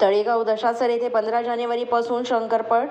तळेगाव दशासर येथे पंधरा जानेवारीपासून शंकरपट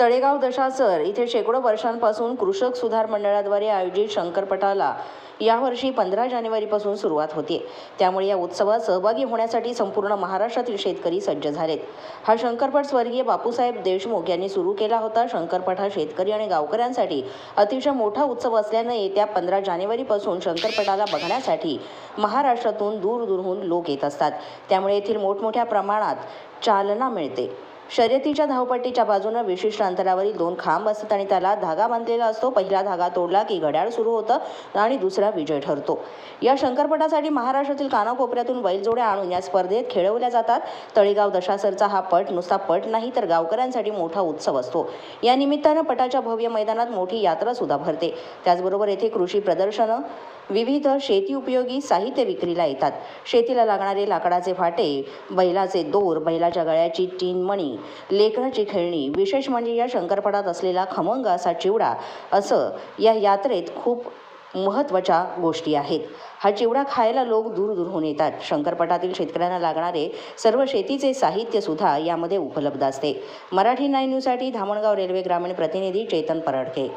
तळेगाव दशासर इथे शेकडो वर्षांपासून कृषक सुधार मंडळाद्वारे आयोजित शंकरपटाला यावर्षी पंधरा जानेवारीपासून सुरुवात होते. त्यामुळे या उत्सवात सहभागी होण्यासाठी संपूर्ण महाराष्ट्रातील शेतकरी सज्ज झालेत. हा शंकरपट स्वर्गीय बापूसाहेब देशमुख यांनी सुरू केला होता. शंकरपट हा शेतकरी आणि गावकऱ्यांसाठी अतिशय मोठा उत्सव असल्यानं येत्या पंधरा जानेवारीपासून शंकरपटाला बघण्यासाठी महाराष्ट्रातून दूरदूरहून लोक येत असतात. त्यामुळे येथील मोठमोठ्या प्रमाणात चालना मिळते. शर्यतीच्या धावपट्टीच्या बाजूनं विशिष्ट अंतरावरील दोन खांब असतात आणि त्याला धागा बांधलेला असतो. पहिला धागा तोडला की घड्याळ सुरू होतं आणि दुसरा विजय ठरतो. या शंकरपटासाठी महाराष्ट्रातील कानाकोपऱ्यातून बैलजोड्या आणून या स्पर्धेत खेळवल्या जातात. तळेगाव दशासरचा हा पट नुसता पट नाही तर गावकऱ्यांसाठी मोठा उत्सव असतो. या निमित्तानं पटाच्या भव्य मैदानात मोठी यात्रा सुद्धा भरते. त्याचबरोबर येथे कृषी प्रदर्शनं विविध शेती उपयोगी साहित्य विक्रीला येतात. शेतीला लागणारे लाकडाचे फाटे बैलाचे दोर बैलाच्या गळ्याची टीन मणी लेकराची खेळणी विशेष म्हणजे या शंकरपटात असलेला खमंग असा चिवडा असं या यात्रेत खूप महत्त्वाच्या गोष्टी आहेत. हा चिवडा खायला लोक दूर दूरहून येतात. शंकरपटातील शेतकऱ्यांना लागणारे सर्व शेतीचे साहित्य सुद्धा यामध्ये उपलब्ध असते. मराठी नाईन न्यूजसाठी धामणगाव रेल्वे ग्रामीण प्रतिनिधी चेतन परडके.